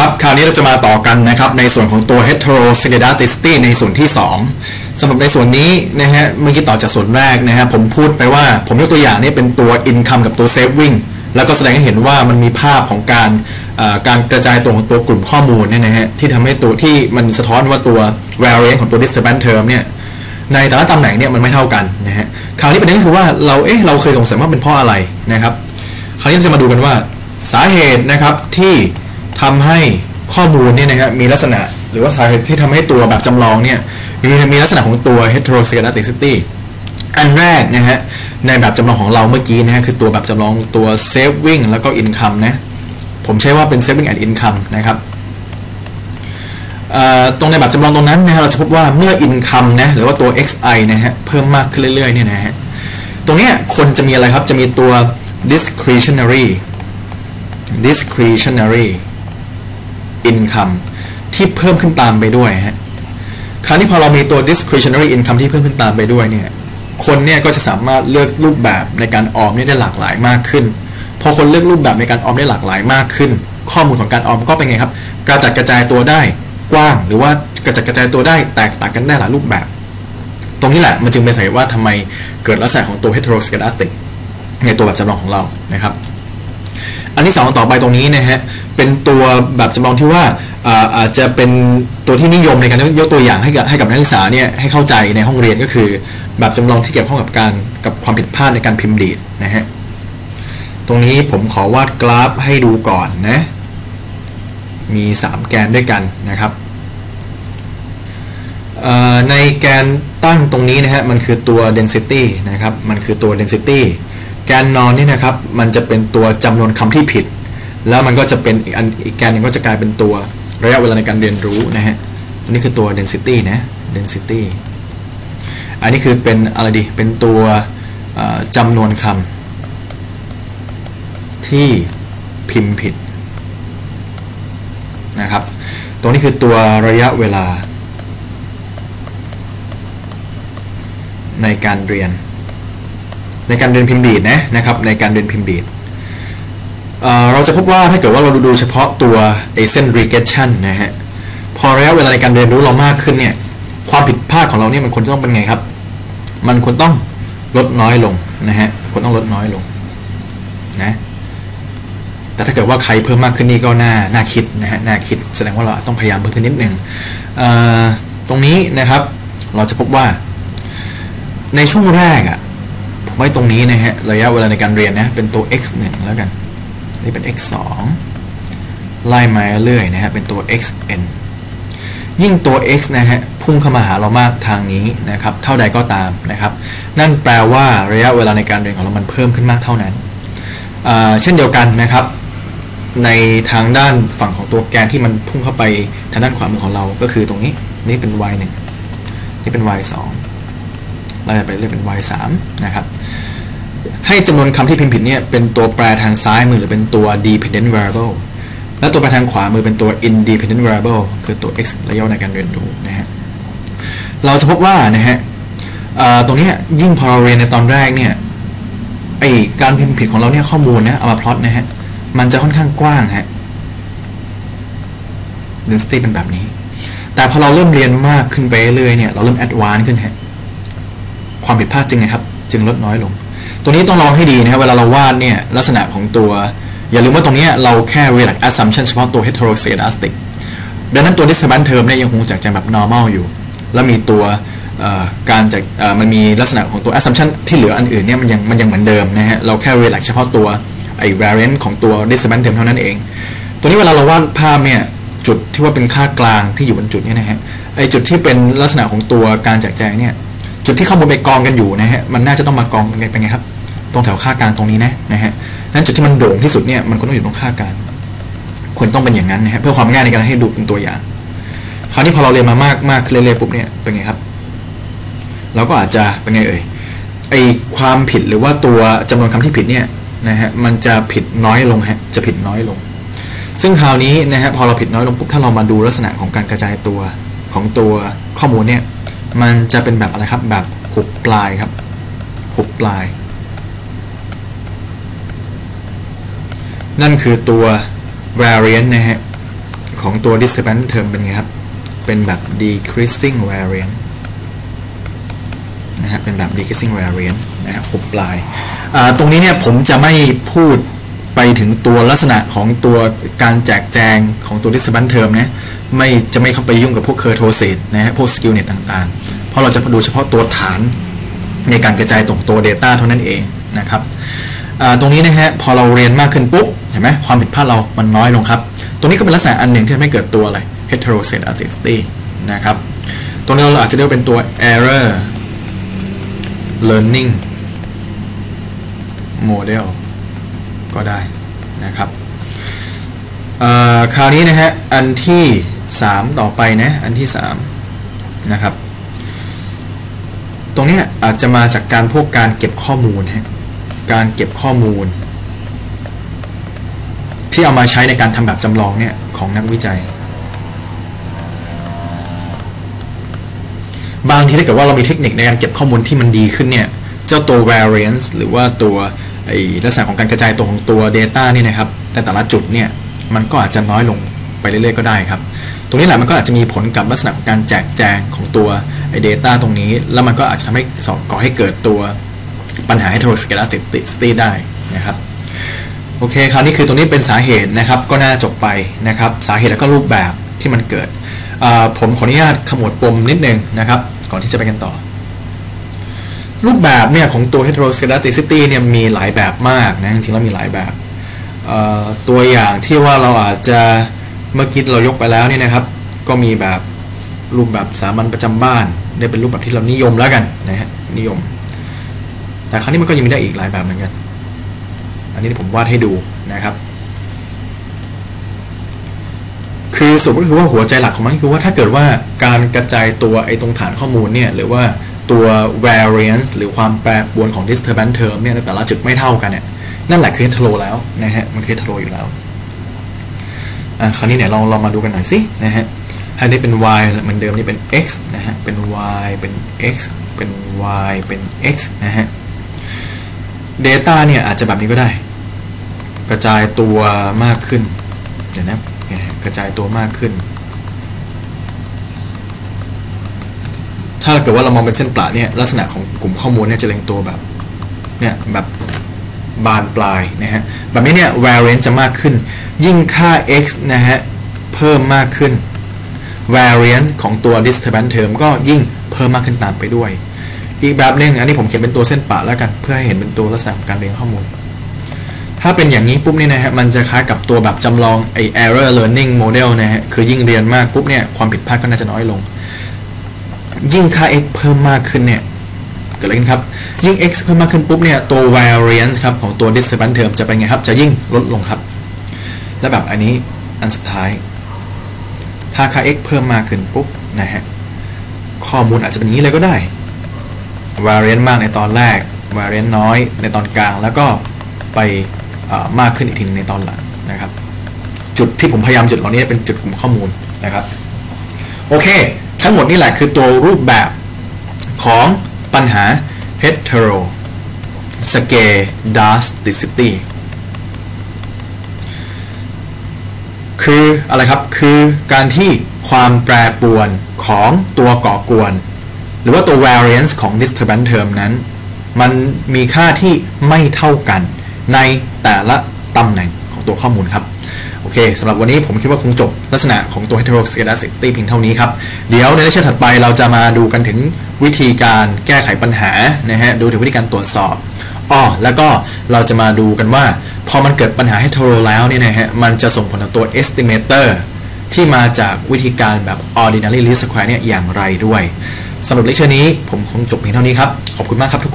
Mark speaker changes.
Speaker 1: ครับคราวนี้เราจะมาต่อกันนะครับในส่วนของตัว heteroscedasticity ในส่วนที่ 2สำหรับในส่วนนี้นะฮะเมื่อกี้ต่อจากส่วนแรกนะฮะผมพูดไปว่าผมยกตัวอย่างนี้เป็นตัว income กับตัว saving แล้วก็แสดงให้เห็นว่ามันมีภาพของการการกระจายตัวของตัวกลุ่มข้อมูลเนี่ยนะฮะที่ทำให้ตัวที่มันสะท้อนว่าตัว variance ของตัว disturbance term เนี่ยในแต่ละตำแหน่งเนี่ยมันไม่เท่ากันนะฮะคราวนี้ประเด็นก็คือว่าเราเอ๊ะเราเคยสงสัยว่าเป็นเพราะอะไรนะครับ คราวนี้เราจะมาดูกันว่าสาเหตุนะครับที่ ทำให้ข้อมูลเนี่ยนะครับมีลักษณะหรือว่าสาเหตุที่ทำให้ตัวแบบจำลองเนี่ยมีมีลักษณะของตัว heteroscedasticity อันแรกนะฮะในแบบจำลองของเราเมื่อกี้นะฮะคือตัวแบบจำลองตัว saving แล้วก็ income นะผมใช้ว่าเป็น saving and income นะครับตรงในแบบจำลองตรงนั้นนะฮะเราจะพบว่าเมื่อ income นะหรือว่าตัว xi นะฮะเพิ่มมากขึ้นเรื่อยๆเนี่ยนะฮะตรงเนี้ยคนจะมีอะไรครับ จะมีตัว discretionary discretionary income ที่เพิ่มขึ้นตามไปด้วยฮะคราวนี้พอเรามีตัว discretionary income ที่เพิ่มขึ้นตามไปด้วยเนี่ยคนเนี่ยก็จะสามารถเลือกรูปแบบในการออมเนี่ยได้หลากหลายมากขึ้น พอคนเลือกรูปแบบในการออมได้หลากหลายมากขึ้น ข้อมูลของการออมก็เป็นไงครับ กระจัดกระจายตัวได้กว้าง หรือว่ากระจัดกระจายตัวได้แตกต่างกันได้หลายรูปแบบ ตรงนี้แหละมันจึงเป็นสาเหตุว่าทำไมเกิดลักษณะของตัว heteroscedastic ในตัวแบบจำลองของเรานะครับ อันที่สองต่อไปตรงนี้นะฮะเป็นตัวแบบจำลองที่ว่าอาจจะเป็นตัวที่นิยมในการยกตัวอย่างให้กับให้กับนักศึกษาเนี่ยให้เข้าใจในห้องเรียนก็คือ แบบจำลองที่เกี่ยวข้องกับการกับความผิดพลาดในการพิมพ์ดีดนะฮะตรงนี้ผมขอวาดกราฟให้ดูก่อนนะมี 3 แกนด้วยกันนะครับในแกนตั้งตรงนี้นะฮะมันคือตัว density นะครับมันคือตัว density แกนนอนนี่นะครับมันจะเป็นตัวจำนวนคำที่ผิด แล้วมันก็จะเป็นอีกอันอีกแกนหนึงก็จะกลายเป็นตัวระยะเวลาในการเรียนรู้นะฮะอันนี้คือตัว density นะ density อันนี้คือเป็นอะไรดีเป็นตัวจำนวนคำที่พิมพ์ผิดนะครับ ตรงนี้คือตัวระยะเวลาในการเรียน ในการเรียนพิมพ์ดีดนะนะครับในการเรียนพิมพ์ดีดเเราจะพบว่าถ้าเกิดว่าเราดูเฉพาะตัวไอเส้น regression นะฮะพอระยะเวลาในการเรียนรู้เรามากขึ้นเนี่ยความผิดพลาดของเราเนี่ยมันควรจะต้องเป็นไงครับ มันควรต้องลดน้อยลงนะฮะควรต้องลดน้อยลงนะแต่ถ้าเกิดว่าใครเพิ่มมากขึ้นนี่ก็น่าน่าคิดนะฮะน่าคิดแสดงว่าเราต้องพยายามเพิ่มขึ้นนิดหนึ่งตรงนี้นะครับเราจะพบว่าในช่วงแรกอะ่ะ ไว้ตรงนี้นะฮะระยะเวลาในการเรียนนะเป็นตัว x 1แล้วกันนี่เป็น x 2ไล่มาเรื่อยนะฮะเป็นตัว xn ยิ่งตัว x นะฮะพุ่งเข้ามาหาเรามากทางนี้นะครับเท่าใดก็ตามนะครับ นั่นแปลว่าระยะเวลาในการเรียนของเรามันเพิ่มขึ้นมากเท่านั้น เช่นเดียวกันนะครับ ในทางด้านฝั่งของตัวแกนที่มันพุ่งเข้าไปทางด้านขวามือของเราก็คือตรงนี้นี่เป็น y 1นี่เป็น y 2 ไล่ไปเรื่อยเป็น y 3นะครับให้จำนวนคำที่พิมพ์ผิดเนี่ยเป็นตัวแปรทางซ้ายมือหรือเป็นตัว dependent variable และตัวแปรทางขวามือเป็นตัว independent variable คือตัว x ระยะในการเรียนรู้นะฮะเราจะพบว่านะฮะตรงนี้ยิ่งพอเราเรียนในตอนแรกเนี่ยไอการพิมพ์ผิดของเราเนี่ยข้อมูลนะเอามาพลอตนะฮะมันจะค่อนข้างกว้างฮะ density เป็นแบบนี้ แต่พอเราเริ่มเรียนมากขึ้นไปเรื่อยเนี่ยเราเริ่ม advance ขึ้นฮะ ความผิดพลาดจึงไงครับ จึงลดน้อยลง ตัวนี้ต้องลองให้ดีนะครับ เวลาเราวาดเนี่ยลักษณะของตัว อย่าลืมว่าตรงนี้เราแค่ relax assumption เฉพาะตัว heteroscedastic ดังนั้นตัว disturbance term เนี่ยยังคงจากแจงแบบ normal อยู่ แล้วมีตัวการจากมันมีลักษณะของตัว assumption ที่เหลืออันอื่นเนี่ยมันยังมันยังเหมือนเดิมนะฮะเราแค่ relax เฉพาะตัวไอ้ variance ของตัว disturbance term เท่านั้นเอง ตัวนี้เวลาเราวาดภาพเนี่ยจุดที่ว่าเป็นค่ากลางที่อยู่บนจุดเนี้นะฮะไอ้จุดที่เป็นลักษณะของตัวการแจกแจงเนี่ย จุดที่ข้อมูลไปกองกันอยู่นะฮะมันน่าจะต้องมากองกันเป็นไงครับ ตรงแถวค่ากลางตรงนี้นะนะฮะนั้นจุดที่มันโด่งที่สุดเนี่ยมันควรต้องอยู่ตรงค่ากลางควรต้องเป็นอย่างนั้นนะฮะเพื่อความง่ายในการให้ดูเป็นตัวอย่างคราวนี้พอเราเรียนมามากมากขึ้นเรื่อยๆปุ๊บเนี่ยเป็นไงครับ เราก็อาจจะเป็นไงเอ่ยไอความผิดหรือว่าตัวจำนวนคำที่ผิดเนี่ยนะฮะมันจะผิดน้อยลงฮะจะผิดน้อยลง ซึ่งคราวนี้นะฮะพอเราผิดน้อยลงปุ๊บถ้าเรามาดูลักษณะของการกระจายตัวของตัวข้อมูลเนี่ย มันจะเป็นแบบอะไรครับแบบหุบปลายครับหุบปลาย นั่นคือตัว variance นะฮะ ของตัว disturbance term เป็นไงครับ เป็นแบบ decreasing variant นะฮะเป็นแบบ decreasing variant นะฮะหุบปลาย ตรงนี้เนี่ยผมจะไม่พูดไปถึงตัวลักษณะของตัวการแจกแจงของตัว disturbance term นะ ไม่จะไม่เข้าไปยุ่งกับพวก kurtosis นะฮะพวก skillnet ต่างๆ เพราะเราจะดูเฉพาะตัวฐานในการกระจายตรงตัว data เท่านั้นเองนะครับตรงนี้นะฮะพอเราเรียนมากขึ้นปุ๊บเห็นไหมความผิดพลาดเรามันน้อยลงครับ ตรงนี้ก็เป็นลักษณะอันหนึ่งที่ทำให้เกิดตัวอะไร heteroset a s i s t y นะครับตรงนี้เราอาจจะเรียกเป็นตัว error learning model ก็ได้นะครับคราวนี้นะฮะอันที่ 3 ต่อไปนะอันที่ 3 นะครับ ตรงนี้อาจจะมาจากการพวกการเก็บข้อมูลฮะการเก็บข้อมูล ที่เอามาใช้ในการทำแบบจำลองเนี่ยของนักวิจัย บางทีถ้าเกิดว่าเรามีเทคนิคในการเก็บข้อมูลที่มันดีขึ้นเนี่ยเจ้าตัว variance หรือว่าตัวไอ้ลักษณะของการกระจายตัวของตัว data นี่นะครับ แต่แต่ละจุดเนี่ยมันก็อาจจะน้อยลงไปเรื่อยๆก็ได้ครับ ตรงนี้แหละมันก็อาจจะมีผลกับลักษณะของการแจกแจงของตัวไอ้ data ตรงนี้ แล้วมันก็อาจจะทำให้สก่อให้เกิดตัวปัญหา heteroscedasticity ได้นะครับโอเคคราวนี้คือตรงนี้เป็นสาเหตุนะครับก็น่าจบไปนะครับสาเหตุแล้วก็รูปแบบที่มันเกิด ผมขออนุญาตขมวดปมนิดนึงนะครับ ก่อนที่จะไปกันต่อ รูปแบบเนี่ยของตัว heteroscedasticity เนี่ยมีหลายแบบมากนะจริงๆแล้วมีหลายแบบ ตัวอย่างที่ว่าเราอาจจะ เมื่อกี้เรายกไปแล้วเนี่ยนะครับ ก็มีแบบรูปแบบสามัญประจำบ้านเนี่ยเป็นรูปแบบที่เรานิยมแล้วกันนะฮะนิยม แต่ครั้งนี้มันก็ยังมีได้อีกหลายแบบเหมือนกัน อันนี้ผมวาดให้ดูนะครับ คือสรุปก็คือว่าหัวใจหลักของมันคือว่าถ้าเกิดว่าการกระจายตัวไอ้ตรงฐานข้อมูลเนี่ยหรือว่าตัว variance หรือความแปรปรวนของ disturbance term เนี่ยในแต่ละจุดไม่เท่ากันเนี่ยนั่นแหละคือ hetero แล้วนะฮะมันคือ hetero อยู่แล้ว อะคราวนี้เนี่ยลองลองมาดูกันหน่อยสินะฮะอันนี้เป็น y เหมือนเดิมนี่เป็น x นะฮะเป็น y เป็น x เป็น y เป็น x นะฮะ Data เนี่ยอาจจะแบบนี้ก็ได้ กระจายตัวมากขึ้นเดี๋ยวนะกระจายตัวมากขึ้น ถ้าเกิดว่าเรามองเป็นเส้นประเนี่ยลักษณะของกลุ่มข้อมูลเนี่ยจะเรียงตัวแบบเนี่ยแบบ บานปลายนะฮะแบบนี้เนี่ย variance จะมากขึ้น ยิ่งค่า x นะฮะเพิ่มมากขึ้น variance ของตัว disturbance term ก็ยิ่งเพิ่มมากขึ้นตามไปด้วย อีกแบบหนึ่งอันนี้ผมเขียนเป็นตัวเส้นปะแล้วกัน เพื่อให้เห็นเป็นตัวลักษณะของการเรียงข้อมูล ถ้าเป็นอย่างนี้ปุ๊บเนี่ยนะฮะมันจะคล้ายกับตัวแบบจำลองไอ error learning model นะฮะคือยิ่งเรียนมากปุ๊บเนี่ยความผิดพลาดก็น่าจะน้อยลง ยิ่งค่า x เพิ่มมากขึ้นเนี่ย ดอะไรขึ้นครับ ยิ่ง x เพิ่มมากขึ้นปุ๊บเนี่ยตัว variance ครับของตัว disturbance term จะเป็นไงครับ จะยิ่งลดลงครับ และแบบอันนี้อันสุดท้าย ถ้าค่า x เพิ่มมากขึ้นปุ๊บนะฮะข้อมูลอาจจะเป็นอย่างนี้เลยก็ได้ variance มากในตอนแรก variance น้อยในตอนกลาง แล้วก็ไปมากขึ้นอีกทีนึงในตอนหลังนะครับ จุดที่ผมพยายามจุดเหล่านี้เป็นจุดกลุ่มข้อมูลนะครับ โอเค ทั้งหมดนี่แหละคือตัวรูปแบบของ ปัญหา hetero scedasticity คืออะไรครับ คือการที่ความแปรปรวนของตัวก่อกวน หรือว่าตัว variance ของ disturbance term นั้น มันมีค่าที่ไม่เท่ากันในแต่ละตำแหน่งของตัวข้อมูลครับ โอเคสำหรับวันนี้ผมคิดว่าคงจบลักษณะของตัว heteroscedasticity เพียงเท่านี้ครับ เดี๋ยวในเลคเชอร์ถัดไปเราจะมาดูกันถึงวิธีการแก้ไขปัญหานะฮะ ดูถึงวิธีการตรวจสอบอ้อแล้วก็เราจะมาดูกันว่า พอมันเกิดปัญหา hetero แล้วเนี่ยนะฮะ มันจะส่งผลต่อตัว estimator ที่มาจากวิธีการแบบ ordinary least square เนี่ยอย่างไรด้วยสำหรับเลคเชอร์นี้ผมคงจบเพียงเท่านี้ครับ ขอบคุณมากครับทุก